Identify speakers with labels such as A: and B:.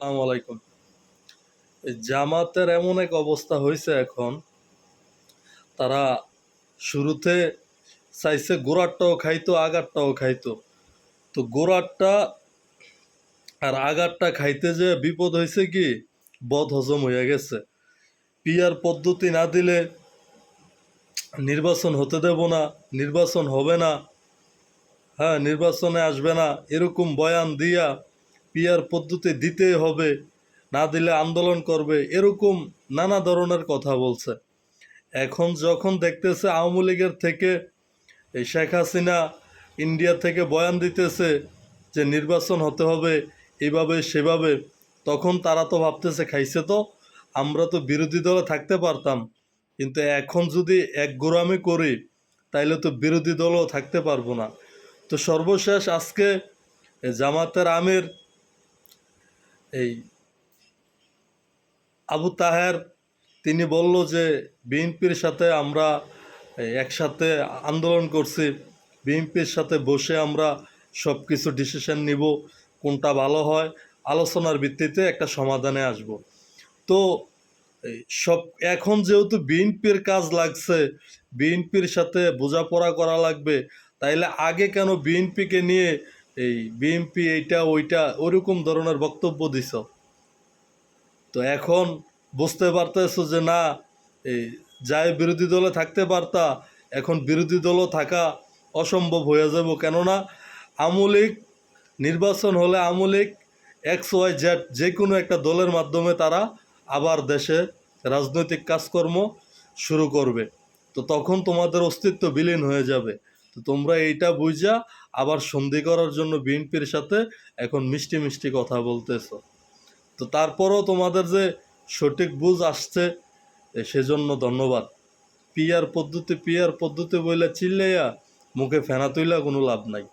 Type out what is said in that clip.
A: আসসালামু আলাইকুম। জামাতের এমন এক অবস্থা হয়েছে এখন, তারা শুরুতে চাইছে গোড়ারটাও খাইতো, আগারটাও খাইতো। তো গোড়ারটা আর আগারটা খাইতে যে বিপদ হয়েছে কি? বদ হজম হয়ে গেছে। পিয়ার পদ্ধতি না দিলে নির্বাচন হতে দেব না, নির্বাচন হবে না হ্যাঁ নির্বাচনে আসবে না, এরকম বয়ান দিয়া পিয়ার পদ্ধতি দিতেই হবে, না দিলে আন্দোলন করবে, এরকম নানা ধরনের কথা বলছে। এখন যখন দেখতেছে আওয়ামী লীগের থেকে এই শেখ হাসিনা ইন্ডিয়া থেকে বয়ান দিতেছে যে নির্বাচন হতে হবে এভাবে সেভাবে, তখন তারা তো ভাবতেছে, খাইছে তো, আমরা তো বিরোধী দলে থাকতে পারতাম। কিন্তু এখন যদি এক গোড়ামি করি, তাইলে তো বিরোধী দলও থাকতে পারব না। তো সর্বশেষ আজকে জামাতের আমির এই আবু তাহের, তিনি বলল যে, বিএনপির সাথে আমরা একসাথে আন্দোলন করছি, বিএনপির সাথে বসে আমরা সব কিছু ডিসিশন নিব, কোনটা ভালো হয়, আলোচনার ভিত্তিতে একটা সমাধানে আসব। তো সব, এখন যেহেতু বিএনপির কাজ লাগছে, বিএনপির সাথে বোঝাপড়া করা লাগবে, তাইলে আগে কেন বিএনপিকে নিয়ে এই বিএনপি এইটা, ওইটা, ওরকম ধরনের বক্তব্য দিছ। তো এখন বুঝতে পারতেছো যে না, এই যাই বিরোধী দলে থাকতে পারতা, এখন বিরোধী দলও থাকা অসম্ভব হয়ে যাব। কেননা আমলিক নির্বাচন হলে আমলিক এক্স ওয়াই জেড যে কোনো একটা দলের মাধ্যমে তারা আবার দেশে রাজনৈতিক কাজকর্ম শুরু করবে। তো তখন তোমাদের অস্তিত্ব বিলীন হয়ে যাবে। তো তোমরা এইটা বুঝা আবার সন্ধি করার জন্য বিএনপির সাথে এখন মিষ্টি মিষ্টি কথা বলতেছ। তো তারপরও তোমাদের যে সঠিক বুঝ আসছে সেজন্য ধন্যবাদ। পিয়ার পদ্ধতি পিয়ার পদ্ধতি বইলে চিল্লাইয়া মুখে ফেনা তুইলা কোনো লাভ নাই।